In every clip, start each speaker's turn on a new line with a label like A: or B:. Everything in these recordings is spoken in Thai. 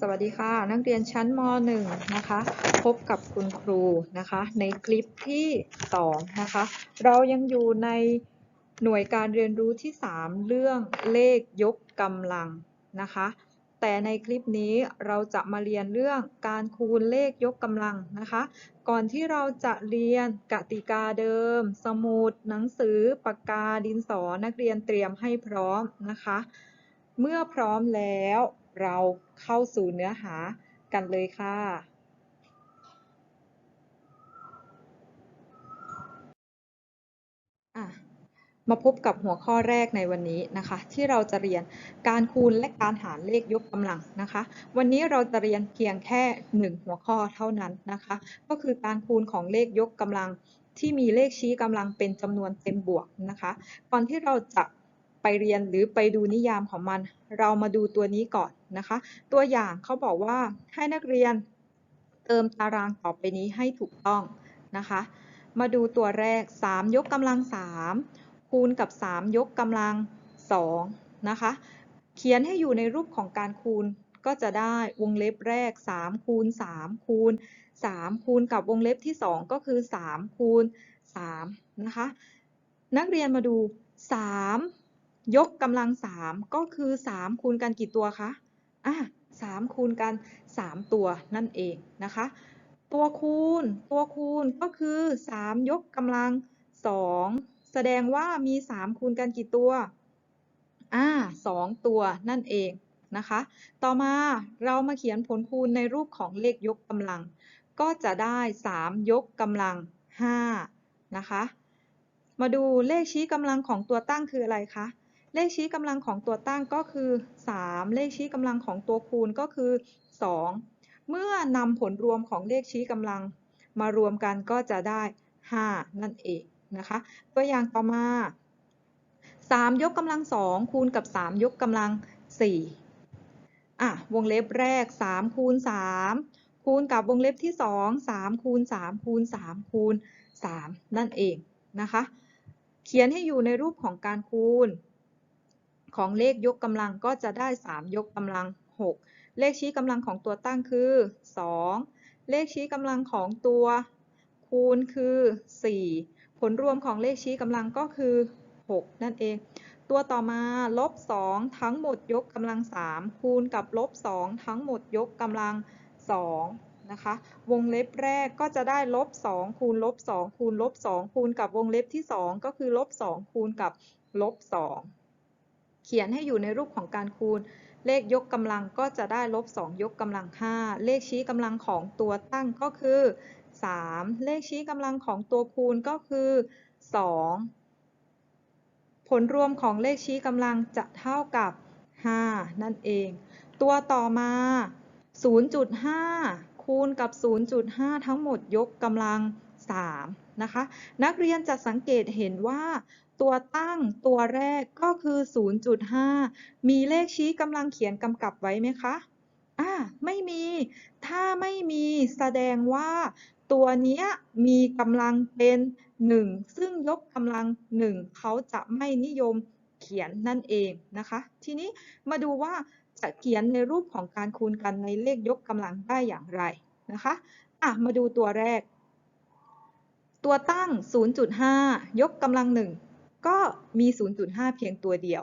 A: สวัสดีค่ะ นักเรียนชั้นม .1 นะคะ พบกับคุณครูนะคะ ในคลิปที่ 2 นะคะ เรายังอยู่ในหน่วยการเรียนรู้ที่ 3 เรื่องเลขยกกำลังนะคะ แต่ในคลิปนี้เราจะมาเรียนเรื่องการคูณเลขยกกำลังนะคะ ก่อนที่เราจะเรียนกติกาเดิม สมุด หนังสือ ปากกาดินสอ นักเรียนเตรียมให้พร้อมนะคะ เมื่อพร้อมแล้ว เราเข้าสู่เนื้อหากันเลยค่ะ มาพบกับหัวข้อแรกในวันนี้นะคะ ที่เราจะเรียนการคูณและการหารเลขยกกำลังนะคะ วันนี้เราจะเรียนเพียงแค่หนึ่งหัวข้อเท่านั้นนะคะ ก็คือการคูณของเลขยกกำลังที่มีเลขชี้กำลังเป็นจำนวนเต็มบวกนะคะก่อนที่เราจะไปเรียนหรือไปดูนิยามของมัน เรามาดูตัวนี้ก่อน นะคะ ตัวอย่างเขาบอกว่าให้นักเรียนเติมตารางต่อไปนี้ให้ถูกต้องนะคะ มาดูตัวแรก 3 ยกกำลัง 3 คูณกับ 3 ยกกำลัง2นะคะ เขียนให้อยู่ในรูปของการคูณก็จะได้วงเล็บแรก 3 คูณ 3 คูณ 3 คูณกับวงเล็บที่ 2 ก็คือ 3 คูณ 3 นะคะ นักเรียนมาดู 3 ยกกำลัง 3 ก็คือ 3 คูณกันกี่ตัวคะ อะ3คูณกัน 3 ตัวนั่นเองนะคะ ตัวคูณ ตัวคูณก็คือ 3 ยกกำลัง 2 แสดงว่ามี 3 คูณกันกี่ตัวอ่า2ตัวนั่นเองนะคะ ต่อมาเรามาเขียนผลคูณในรูปของเลขยกกำลัง ก็จะได้ 3 ยกกำลัง5นะคะ มาดูเลขชี้กำลังของตัวตั้งคืออะไรคะ เลขชี้กำลังของตัวตั้งก็คือ 3 เลขชี้กำลังของตัวคูณก็คือ 2 เมื่อนำผลรวมของเลขชี้กำลังมารวมกันก็จะได้ 5 นั่นเองนะคะ ตัวอย่างต่อมา 3 ยกกำลัง 2 คูณกับ 3 ยกกำลัง 4 อะ วงเล็บแรก 3 คูณ 3 คูณกับวงเล็บที่ 2 3 คูณ 3 คูณ 3 คูณ 3 นั่นเองนะคะ เขียนให้อยู่ในรูปของการคูณ ของเลขยกกำลังก็จะได้ 3 ยกกำลัง 6 เลขชี้กำลังของตัวตั้งคือ 2 เลขชี้กำลังของตัว คูณคือ 4 ผลรวมของเลขชี้กำลังก็คือ 6 นั่นเอง ตัวต่อมาลบ 2 ทั้งหมดยกกำลัง 3 คูณกับลบ 2 ทั้งหมดยกกำลัง 2นะคะวงเล็บแรกก็จะได้ลบ2คูณลบ2คูณลบ2คูณกับวงเล็บที่ 2 ก็คือลบ2คูณกับลบ2 เขียนให้อยู่ในรูปของการคูณ เลขยกกำลังก็จะได้ลบ2ยกกำลัง 5 เลขชี้กำลังของตัวตั้งก็คือ 3 เลขชี้กำลังของตัวคูณก็คือ 2 ผลรวมของเลขชี้กำลังจะเท่ากับ 5 นั่นเอง ตัวต่อมา 0.5 คูณกับ 0.5 ทั้งหมดยกกำลัง3นะคะนักเรียนจะสังเกตเห็นว่า ตัวตั้งตัวแรกก็คือ 0.5 มีเลขชี้กำลังเขียนกำกับไว้ไหมคะอ่าไม่มี ถ้าไม่มีแสดงว่าตัวนี้มีกำลังเป็น 1 ซึ่งยกกำลัง 1 เขาจะไม่นิยมเขียนนั่นเองนะคะ ทีนี้มาดูว่าจะเขียนในรูปของการคูณกันในเลขยกกำลังได้อย่างไรนะคะอะมาดูตัวแรก ตัวตั้ง 0.5 ยกกำลัง 1 ก็มี 0.5 เพียงตัวเดียว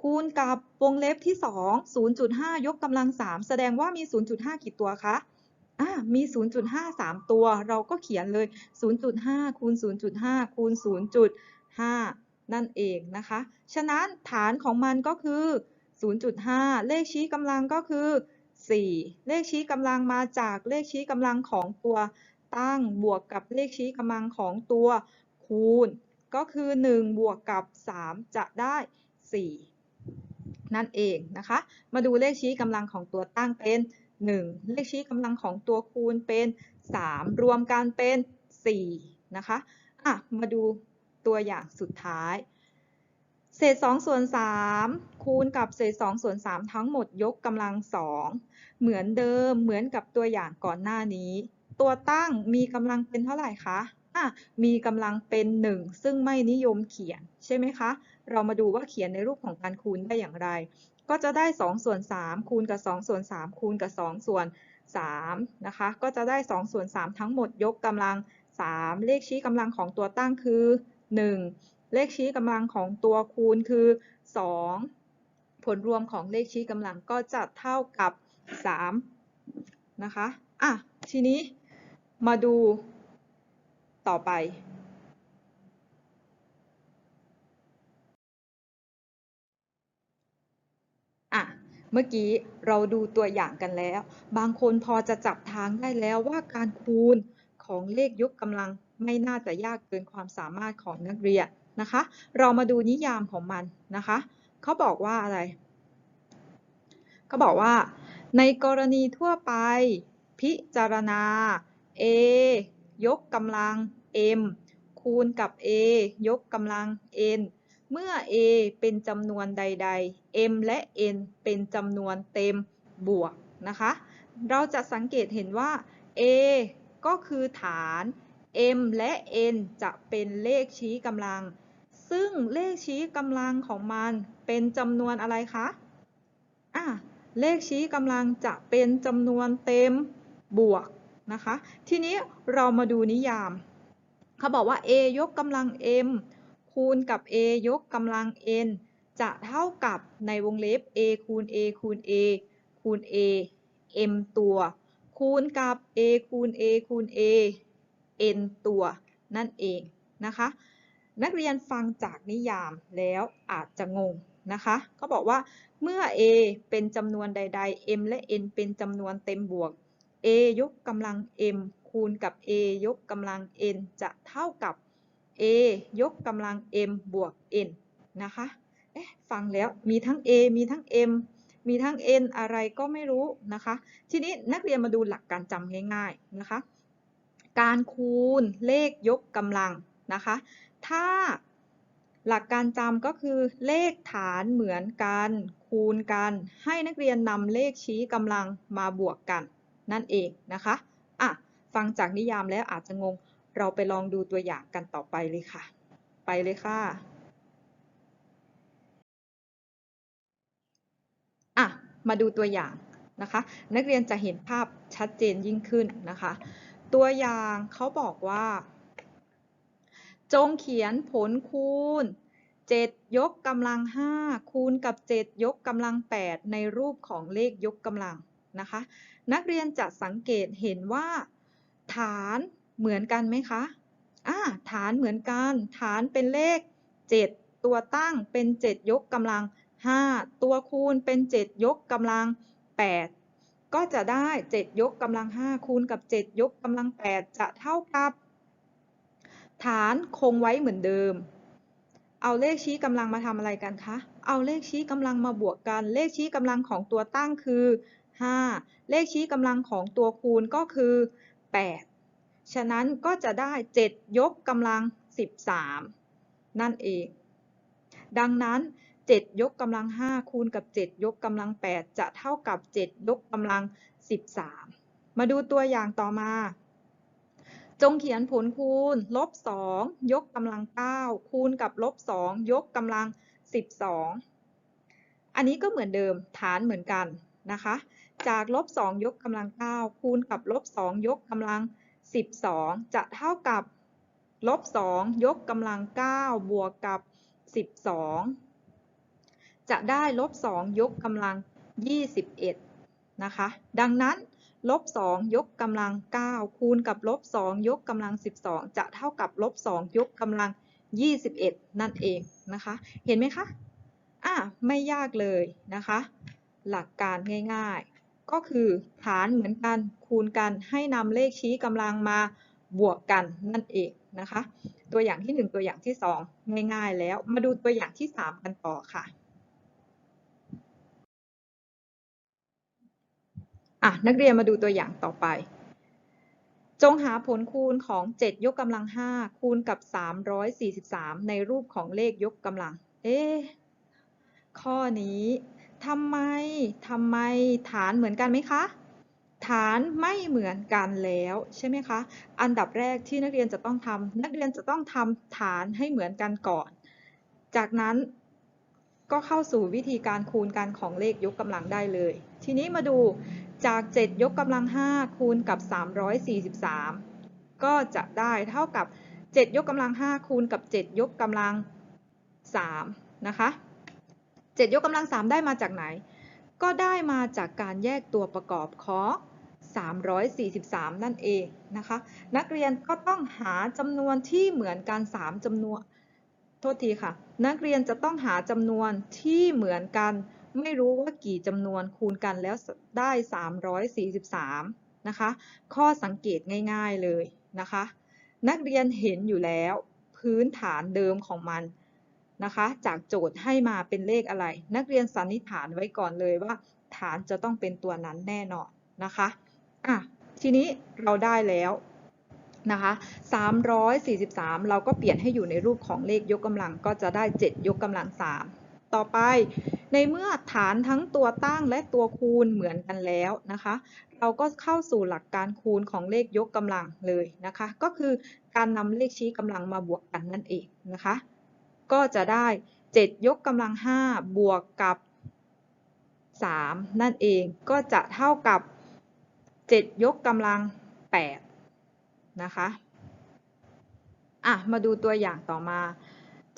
A: คูณกับวงเล็บที่ 2 0.5 ยกกำลัง 3 แสดงว่ามี 0.5 กี่ตัวคะอ่ามี 0.5 3 ตัว เราก็เขียนเลย 0.5 คูณ 0.5 คูณ 0.5 นั่นเองนะคะ ฉะนั้นฐานของมันก็คือ 0.5 เลขชี้กำลังก็คือ 4 เลขชี้กำลังมาจากเลขชี้กำลังของตัวตั้งบวกกับเลขชี้กำลังของตัวคูณ ก็คือ 1 บวกกับ 3 จะได้ 4 นั่นเองนะคะ มาดูเลขชี้กำลังของตัวตั้งเป็น 1 เลขชี้กำลังของตัวคูณเป็น 3 รวมกันเป็น 4 นะคะอะมาดูตัวอย่างสุดท้าย เศษ2ส่วน3คูณกับเศษ2ส่วน3ทั้งหมดยกกำลัง 2 เหมือนเดิมเหมือนกับตัวอย่างก่อนหน้านี้ ตัวตั้งมีกำลังเป็นเท่าไหร่คะ อะมีกำลังเป็น 1 ซึ่งไม่นิยมเขียนใช่ไหมคะ เรามาดูว่าเขียนในรูปของการคูณได้อย่างไร ก็จะได้ 2 ส่วน 3 คูณกับ 2 ส่วน 3 คูณกับ 2 ส่วน3นะคะ ก็จะได้ 2 ส่วน 3 ทั้งหมดยกกำลัง 3 เลขชี้กำลังของตัวตั้งคือ 1 เลขชี้กำลังของตัวคูณคือ 2 ผลรวมของเลขชี้กำลังก็จะเท่ากับ 3 นะคะ อะ ทีนี้มาดู ต่อไปอะเมื่อกี้เราดูตัวอย่างกันแล้ว บางคนพอจะจับทางได้แล้วว่าการคูณของเลขยกกำลังไม่น่าจะยากเกินความสามารถของนักเรียนนะคะ เรามาดูนิยามของมันนะคะเขาบอกว่าอะไรเขาบอกว่า ในกรณีทั่วไป พิจารณา a ยกกำลัง m คูณกับ a ยกกำลัง n เมื่อ a เป็นจำนวนใด ๆ m และ n เป็นจำนวนเต็มบวกนะคะ เราจะสังเกตเห็นว่า a ก็คือฐาน m และ n จะเป็นเลขชี้กำลัง ซึ่งเลขชี้กำลังของมันเป็นจำนวนอะไรคะอะเลขชี้กำลังจะเป็นจำนวนเต็มบวก นะคะ ทีนี้เรามาดูนิยามเขาบอกว่า a ยกกำลัง m คูณกับ a ยกกำลัง n จะเท่ากับในวงเล็บ a คูณ a คูณ a คูณ a m ตัว คูณกับ a คูณ a คูณ a n ตัวนั่นเองนะคะ นักเรียนฟังจากนิยามแล้วอาจจะงงนะคะเขาบอกว่าเมื่อ a เป็นจำนวนใด ๆ m และ n เป็นจำนวนเต็มบวก a ยกกำลัง m คูณกับ a ยกกำลัง n จะเท่ากับ a ยกกำลัง m บวก n นะคะ เอ๊ะ ฟังแล้วมีทั้ง a มีทั้ง m มีทั้ง n อะไรก็ไม่รู้นะคะ ทีนี้นักเรียนมาดูหลักการจำง่ายๆนะคะ การคูณเลขยกกำลังนะคะ ถ้าหลักการจำก็คือเลขฐานเหมือนกัน คูณกัน ให้นักเรียนนำเลขชี้กำลังมาบวกกัน นั่นเองนะคะอะฟังจากนิยามแล้วอาจจะงง เราไปลองดูตัวอย่างกันต่อไปเลยค่ะ ไปเลยค่ะอะมาดูตัวอย่างนะคะ นักเรียนจะเห็นภาพชัดเจนยิ่งขึ้นนะคะ ตัวอย่างเขาบอกว่า จงเขียนผลคูณ 7 ยกกำลัง 5 คูณกับ 7 ยกกำลัง 8 ในรูปของเลขยกกำลัง นะคะ นักเรียนจะสังเกตเห็นว่า ฐานเหมือนกันไหมคะอ่าฐานเหมือนกัน ฐานเป็นเลข 7 ตัวตั้งเป็น 7 ยกกำลัง 5 ตัวคูณเป็น 7 ยกกำลัง 8 ก็จะได้ 7 ยกกำลัง 5 คูณกับ 7 ยกกำลัง 8 จะเท่ากับ ฐานคงไว้เหมือนเดิม เอาเลขชี้กำลังมาทำอะไรกันคะ เอาเลขชี้กำลังมาบวกกัน เลขชี้กำลังของตัวตั้งคือ 5 เลขชี้กำลังของตัวคูณก็คือ 8 ฉะนั้นก็จะได้ 7 ยกกำลัง 13 นั่นเอง ดังนั้น 7 ยกกำลัง 5 คูณกับ 7 ยกกำลัง 8 จะเท่ากับ 7 ยกกำลัง 13 มาดูตัวอย่างต่อมา จงเขียนผลคูณลบ 2 ยกกำลัง 9 คูณกับลบ 2 ยกกำลัง 12 อันนี้ก็เหมือนเดิมฐานเหมือนกัน นะคะ จากลบ2ยกกำลัง 9 คูณกับลบ2ยกกำลัง 12 จะเท่ากับลบ2ยกกำลัง 9 บวกกับ 12 จะได้ลบ2ยกกำลัง 21 นะคะ ดังนั้นลบ2ยกกำลัง 9 คูณกับลบ2ยกกำลัง 12 จะเท่ากับลบ2ยกกำลัง 21 นั่นเองนะคะ เห็นไหมคะ อะ ไม่ยากเลยนะคะ หลักการง่ายๆ ก็คือฐานเหมือนกันคูณกันให้นำเลขชี้กำลังมาบวกกันนั่นเองนะคะ ตัวอย่างที่ 1 ตัวอย่างที่ 2 ง่ายๆ แล้วมาดูตัวอย่างที่ 3 กันต่อค่ะอะนักเรียนมาดูตัวอย่างต่อไป จงหาผลคูณของ 7 ยกกำลัง 5 คูณกับ 343 ในรูปของเลขยกกำลัง เอ๊ข้อนี้ ทำไมทำไมฐานเหมือนกันไหมคะ ฐานไม่เหมือนกันแล้วใช่ไหมคะ อันดับแรกที่นักเรียนจะต้องทำนักเรียนจะต้องทำฐานให้เหมือนกันก่อน จากนั้นก็เข้าสู่วิธีการคูณกันของเลขยกกำลังได้เลย ทีนี้มาดูจาก 7 ยกกำลัง 5 คูณกับ 343 ก็จะได้เท่ากับ 7 ยกกำลัง 5 คูณกับ 7 ยกกำลัง 3 นะคะ 7 ยกกำลัง 3 ได้มาจากไหน ก็ได้มาจากการแยกตัวประกอบของ 343 นั่นเองนะคะ นักเรียนก็ต้องหาจำนวนที่เหมือนกัน 3จำนวน โทษทีค่ะ นักเรียนจะต้องหาจำนวนที่เหมือนกัน ไม่รู้ว่ากี่จำนวนคูณกันแล้วได้ 343 นะคะ ข้อสังเกตง่าย ๆเลยนะคะ นักเรียนเห็นอยู่แล้ว พื้นฐานเดิมของมัน นะคะ จากโจทย์ให้มาเป็นเลขอะไร นักเรียนสันนิษฐานไว้ก่อนเลยว่า ฐานจะต้องเป็นตัวนั้นแน่นอนนะคะอะทีนี้เราได้แล้วนะคะ343 เราก็เปลี่ยนให้อยู่ในรูปของเลขยกกำลังก็จะได้ 7 ยกกำลัง 3 ต่อไป ในเมื่อฐานทั้งตัวตั้งและตัวคูณเหมือนกันแล้วนะคะ เราก็เข้าสู่หลักการคูณของเลขยกกำลังเลยนะคะ ก็คือการนำเลขชี้กำลังมาบวกกันนั่นเองนะคะ ก็จะได้ 7 ยกกำลัง 5 บวกกับ 3 นั่นเองก็จะเท่ากับ 7 ยกกำลัง 8 นะคะอะมาดูตัวอย่างต่อมา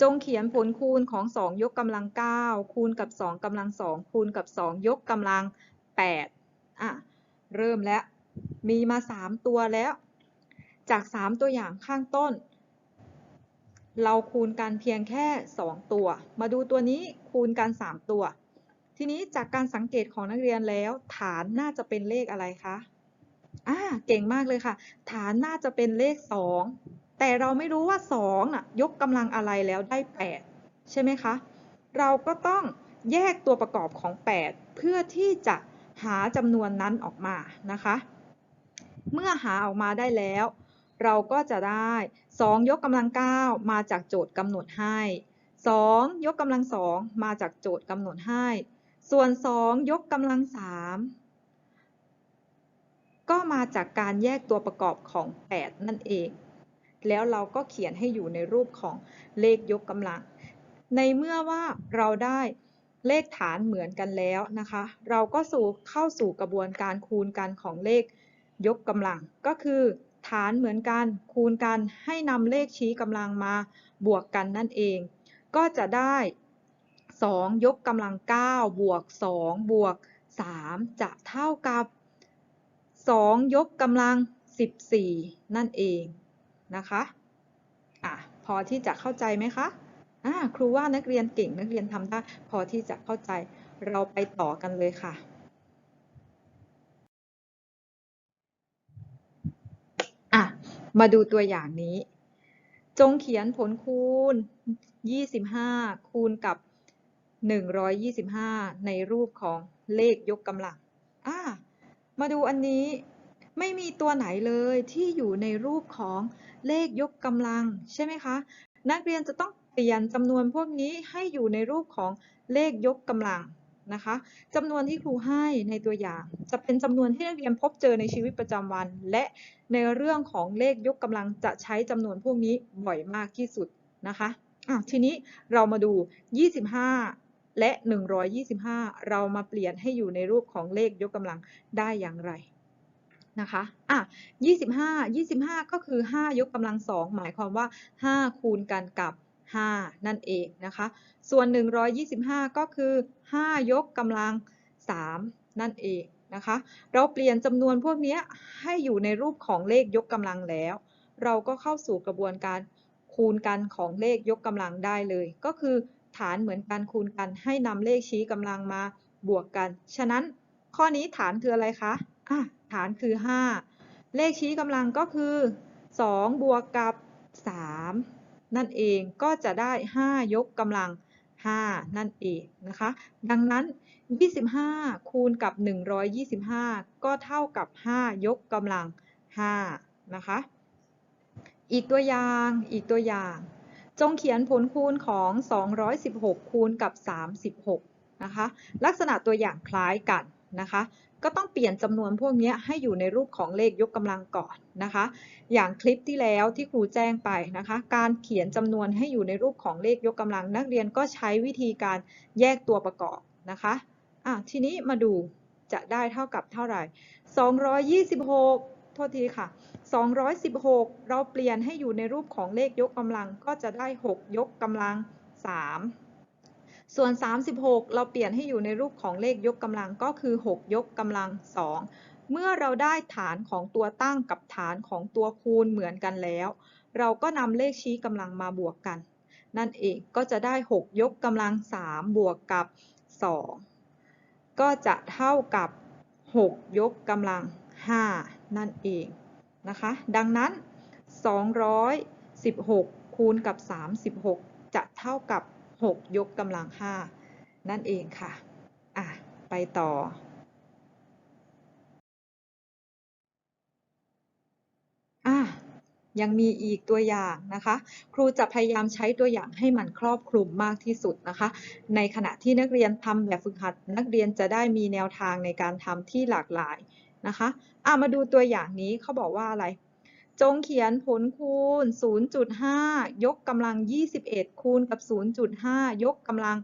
A: จงเขียนผลคูณของ 2 ยกกำลัง 9 คูณกับ 2กำลัง 2 คูณกับ 2 ยกกำลัง 8 อะ เริ่มแล้ว มีมา 3 ตัวแล้ว จาก 3 ตัวอย่างข้างต้น เราคูณกันเพียงแค่ 2 ตัว มาดูตัวนี้คูณกัน 3 ตัว ทีนี้จากการสังเกตของนักเรียนแล้ว ฐานน่าจะเป็นเลขอะไรคะอ่าเก่งมากเลยค่ะ ฐานน่าจะเป็นเลข 2 แต่เราไม่รู้ว่า2น่ะยกกำลังอะไรแล้วได้ 8 ใช่ไหมคะ เราก็ต้องแยกตัวประกอบของ 8 เพื่อที่จะหาจำนวนนั้นออกมานะคะ เมื่อหาออกมาได้แล้ว เราก็จะได้ 2 ยกกำลัง 9 มาจากโจทย์กำหนดให้ 2 ยกกำลัง 2 มาจากโจทย์กำหนดให้ ส่วน 2 ยกกำลัง 3 ก็มาจากการแยกตัวประกอบของ 8 นั่นเอง แล้วเราก็เขียนให้อยู่ในรูปของเลขยกกำลัง ในเมื่อว่าเราได้เลขฐานเหมือนกันแล้วนะคะ เราก็สู่เข้าสู่กระบวนการคูณกันของเลขยกกำลังก็คือ ฐานเหมือนกัน คูณกันให้นำเลขชี้กำลังมาบวกกันนั่นเอง ก็จะได้ 2 ยกกำลัง 9 บวก 2 บวก 3 จะเท่ากับ 2 ยกกำลัง 14 นั่นเองนะคะอะพอที่จะเข้าใจไหมคะอ่าครูว่านักเรียนเก่งนักเรียนทำได้พอที่จะเข้าใจเราไปต่อกันเลยค่ะ อะ มาดูตัวอย่างนี้ จงเขียนผลคูณ 25 คูณกับ 125 ในรูปของเลขยกกำลังอ่ามาดูอันนี้ไม่มีตัวไหนเลยที่อยู่ในรูปของเลขยกกำลังใช่ไหมคะ นักเรียนจะต้องเปลี่ยนจำนวนพวกนี้ให้อยู่ในรูปของเลขยกกำลัง นะคะจำนวนที่ครูให้ในตัวอย่าง จะเป็นจำนวนที่นักเรียนพบเจอในชีวิตประจำวัน และในเรื่องของเลขยกกำลังจะใช้จำนวนพวกนี้บ่อยมากที่สุดนะคะะทีนี้เรามาดู 25 และ 125 เรามาเปลี่ยนให้อยู่ในรูปของเลขยกกำลังได้อย่างไรนะคะอะ25 25 ก็คือ 5 ยกกำลัง 2 หมายความว่า 5 คูณกันกับ 5 นั่นเองนะคะ ส่วน 125 ก็คือ 5 ยกกำลัง 3 นั่นเองนะคะ เราเปลี่ยนจำนวนพวกนี้ให้อยู่ในรูปของเลขยกกำลังแล้ว เราก็เข้าสู่กระบวนการคูณกันของเลขยกกำลังได้เลย ก็คือฐานเหมือนกันคูณกันให้นำเลขชี้กำลังมาบวกกัน ฉะนั้นข้อนี้ฐานคืออะไรคะะฐานคือ 5 เลขชี้กำลังก็คือ 2 บวกกับ 3 นั่นเองก็จะได้ 5 ยกกำลัง 5 นั่นเองนะคะ ดังนั้น 25 คูณกับ 125 ก็เท่ากับ 5 ยกกำลัง 5 นะคะ อีกตัวอย่างอีกตัวอย่าง จงเขียนผลคูณของ 216 คูณกับ 36 นะคะ ลักษณะตัวอย่างคล้ายกันนะคะ ก็ต้องเปลี่ยนจำนวนพวกนี้ให้อยู่ในรูปของเลขยกกำลังก่อนนะคะ อย่างคลิปที่แล้วที่ครูแจ้งไปนะคะ การเขียนจำนวนให้อยู่ในรูปของเลขยกกำลัง นักเรียนก็ใช้วิธีการแยกตัวประกอบนะคะอะทีนี้มาดูจะได้เท่ากับเท่าไหร่ 226 โทษทีค่ะ 216 เราเปลี่ยนให้อยู่ในรูปของเลขยกกำลังก็จะได้ 6 ยกกำลัง 3 ส่วน 36 เราเปลี่ยนให้อยู่ในรูปของเลขยกกำลังก็คือ 6 ยกกำลัง 2 เมื่อเราได้ฐานของตัวตั้งกับฐานของตัวคูณเหมือนกันแล้ว เราก็นำเลขชี้กำลังมาบวกกัน นั่นเองก็จะได้ 6 ยกกำลัง 3 บวกกับ 2 ก็จะเท่ากับ 6 ยกกำลัง 5 นั่นเองนะคะ ดังนั้น 216 คูณกับ 36 จะเท่ากับ 6 ยกกำลัง 5 นั่นเองค่ะ อะ ไปต่อ อะ ยังมีอีกตัวอย่างนะคะ ครูจะพยายามใช้ตัวอย่างให้มันครอบคลุมมากที่สุดนะคะ ในขณะที่นักเรียนทำแบบฝึกหัด นักเรียนจะได้มีแนวทางในการทำที่หลากหลายนะคะ อะ มาดูตัวอย่างนี้เขาบอกว่าอะไร จงเขียนผลคูณ 0.5 ยกกำลัง 21 คูณกับ 0.5 ยกกำลัง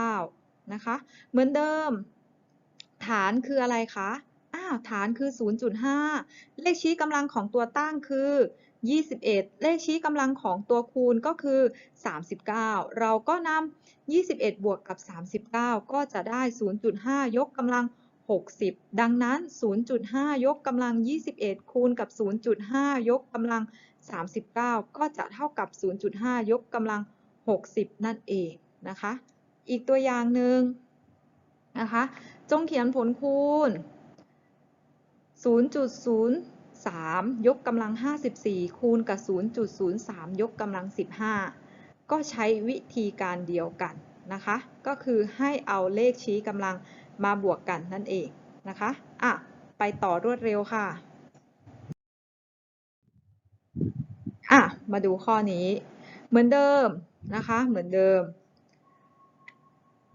A: 39 นะคะ เหมือนเดิม ฐานคืออะไรคะอ้าวฐานคือ 0.5 เลขชี้กำลังของตัวตั้งคือ 21 เลขชี้กำลังของตัวคูณก็คือ 39 เราก็นำ21 บวกกับ 39 ก็จะได้ 0.5 ยกกำลัง 60 ดังนั้น 0.5 ยกกำลัง 21 คูณกับ 0.5 ยกกำลัง 39 ก็จะเท่ากับ 0.5 ยกกำลัง 60 นั่นเองนะคะ อีกตัวอย่างหนึ่งนะคะ จงเขียนผลคูณ 0.03 ยกกำลัง 54 คูณกับ 0.03 ยกกำลัง 15 ก็ใช้วิธีการเดียวกันนะคะ ก็คือให้เอาเลขชี้กำลัง มาบวกกันนั่นเองนะคะอะไปต่อรวดเร็วค่ะอะมาดูข้อนี้ เหมือนเดิมนะคะ เหมือนเดิม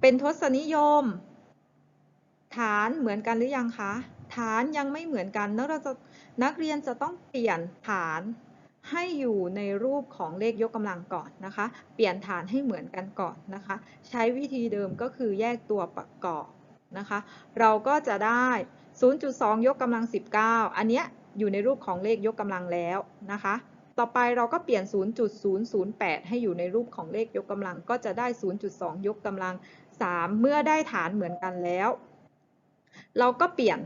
A: เป็นทศนิยม ฐานเหมือนกันหรือยังคะฐานยังไม่เหมือนกันนักเราจะนักเรียนจะต้องเปลี่ยนฐานให้อยู่ในรูปของเลขยกกำลังก่อนนะคะ เปลี่ยนฐานให้เหมือนกันก่อนนะคะ ใช้วิธีเดิมก็คือแยกตัวประกอบ นะคะ เราก็จะได้ 0.2 ยกกำลัง 19 อันเนี้ยอยู่ในรูปของเลขยกกำลังแล้วนะคะ ต่อไปเราก็เปลี่ยน 0.008 ให้อยู่ในรูปของเลขยกกำลัง ก็จะได้ 0.2 ยกกำลัง 3 เมื่อได้ฐานเหมือนกันแล้ว เราก็เปลี่ยน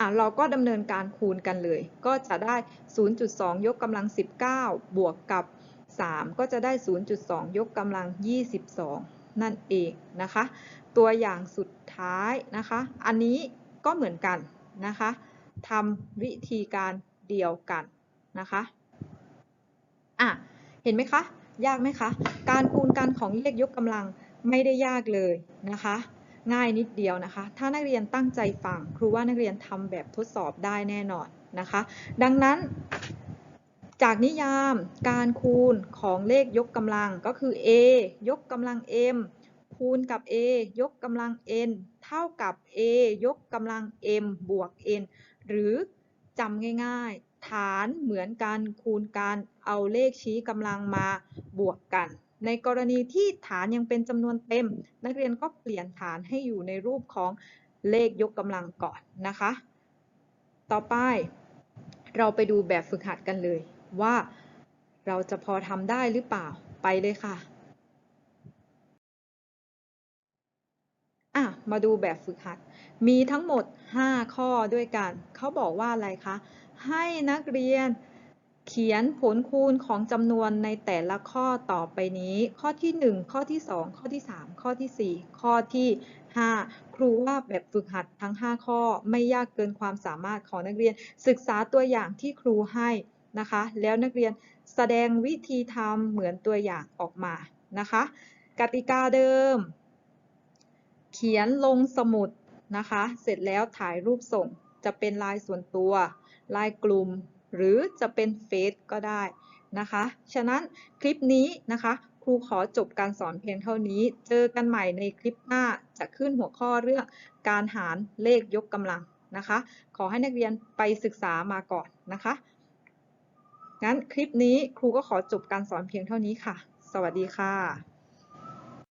A: อะเราก็ดำเนินการคูณกันเลย ก็จะได้ 0.2 ยกกำลัง 19 บวกกับ 3 ก็จะได้ 0.2 ยกกำลัง 22 นั่นเองนะคะ ตัวอย่างสุดท้ายนะคะ อันนี้ก็เหมือนกันนะคะทำวิธีการเดียวกันนะคะอะเห็นไหมคะ ยากไหมคะ การคูณกันของเลขยกกำลังไม่ได้ยากเลยนะคะ ง่ายนิดเดียวนะคะ ถ้านักเรียนตั้งใจฟังครูว่านักเรียนทำแบบทดสอบได้แน่นอนนะคะ ดังนั้น จากนิยามการคูณของเลขยกกำลังก็คือ a ยกกำลัง m คูณกับ a ยกกำลัง n เท่ากับ a ยกกำลัง m บวก n หรือจำง่ายๆ ฐานเหมือนกันคูณกันเอาเลขชี้กำลังมาบวกกัน ในกรณีที่ฐานยังเป็นจำนวนเต็ม นักเรียนก็เปลี่ยนฐานให้อยู่ในรูปของเลขยกกำลังก่อนนะคะ ต่อไป เราไปดูแบบฝึกหัดกันเลยว่าเราจะพอทำได้หรือเปล่าไปเลยค่ะ อะมาดูแบบฝึกหัด มีทั้งหมด 5 ข้อด้วยกัน เขาบอกว่าอะไรคะ ให้นักเรียนเขียนผลคูณของจำนวนในแต่ละข้อต่อไปนี้ ข้อที่ 1 ข้อที่ 2 ข้อที่ 3 ข้อที่ 4 ข้อที่ 5 ครูว่าแบบฝึกหัดทั้ง 5 ข้อไม่ยากเกินความสามารถของนักเรียน ศึกษาตัวอย่างที่ครูให้นะคะ แล้วนักเรียนแสดงวิธีทำเหมือนตัวอย่างออกมานะคะ กติกาเดิม เขียนลงสมุดนะคะ เสร็จแล้วถ่ายรูปส่ง จะเป็นลายส่วนตัว ลายกลุ่ม หรือจะเป็นเฟซก็ได้นะคะ ฉะนั้นคลิปนี้นะคะ ครูขอจบการสอนเพียงเท่านี้ เจอกันใหม่ในคลิปหน้าจะขึ้นหัวข้อเรื่องการหารเลขยกกำลังนะคะ ขอให้นักเรียนไปศึกษามาก่อนนะคะ งั้นคลิปนี้ครูก็ขอจบการสอนเพียงเท่านี้ค่ะ สวัสดีค่ะ